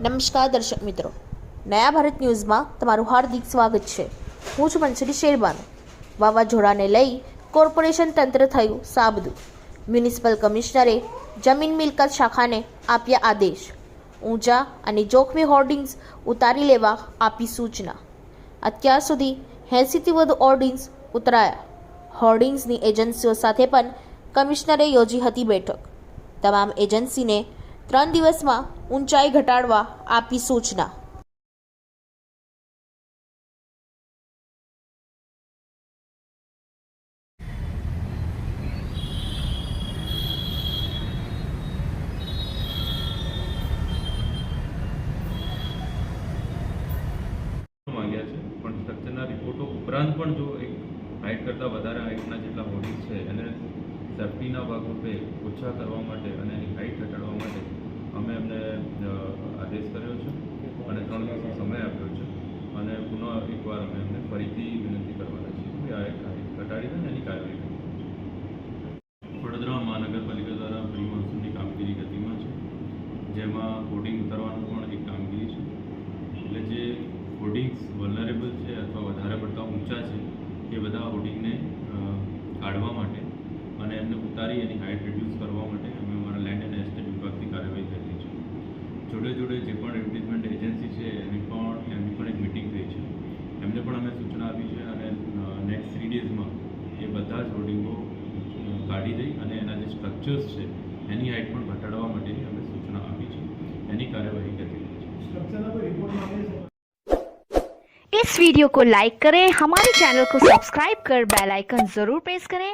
નમસ્કાર દર્શક મિત્રો. નયા ભારત ન્યૂઝમાં તમારું હાર્દિક સ્વાગત છે. હું છું મંસુરી શેરબાનો. વાવાઝોડાને લઈ કોર્પોરેશન તંત્ર થયું સાબદું. મ્યુનિસિપલ કમિશનરે જમીન મિલકત શાખાને આપ્યા આદેશ. ઊંચા અને જોખમી હોર્ડિંગ્સ ઉતારી લેવા આપી સૂચના. અત્યાર સુધી એંસીથી વધુ હોર્ડિંગ્સ ઉતરાયા. હોર્ડિંગ્સની એજન્સીઓ સાથે પણ કમિશનરે યોજી હતી બેઠક. તમામ એજન્સીને ત્રણ દિવસમાં ઊંચાઈ ઘટાડવા આપી સૂચના. પણ સ્ટ્રક્ચરના રિપોર્ટો ઉપરાંત પણ જો એક હાઇટ કરતાં વધારે હાઇટના જેટલા હોર્ડિંગ્સ છે, એને સેફ્ટીના ભાગરૂપે ઓછા કરવા માટે અને એની હાઇટ ઘટાડવા માટે અમે એમને અ, આદેશ કર્યો છે અને ત્રણ દિવસનો સમય આપ્યો છે અને પુનઃ એકવાર અમે એમને ફરીથી વિનંતી કરવાના છીએ કે આ ઘટાડીને એની કાર્યવાહી વડોદરા મહાનગરપાલિકા દ્વારા પ્રી મોન્સૂનની કામગીરી ગતિમાં છે. જેમાં હોર્ડિંગ ઉતારવાનું પણ એક કામગીરી છે. એટલે જે હોર્ડિંગ્સ વલનરેબલ છે અથવા વધારે પડતા ઊંચા છે, એ બધા હોર્ડિંગને કાઢવા માટે અને એમને ઉતારી એની હાઇટ રિડ્યુસ કરવા માટે અમે અમારા લેન્ડ અને એસ્ટેટ વિભાગથી કાર્યવાહી કરી છે. જોડે જોડે જે પણ એડવર્ટિઝમેન્ટ એજન્સી છે એની પણ એમની પણ એક મિટિંગ થઈ છે એમને પણ અમે સૂચના આપી છે અને નેક્સ્ટ થ્રી ડેઝમાં એ બધા જ હોર્ડિંગો અ, કાઢી દઈ અને એના જે સ્ટ્રક્ચર્સ છે એની હાઇટ પણ ઘટાડવા માટેની અમે સૂચના આપી છે એની કાર્યવાહી કરી રહી છે इस वीडियो को लाइक करें हमारे चैनल को सब्सक्राइब कर बेल आइकन जरूर प्रेस करें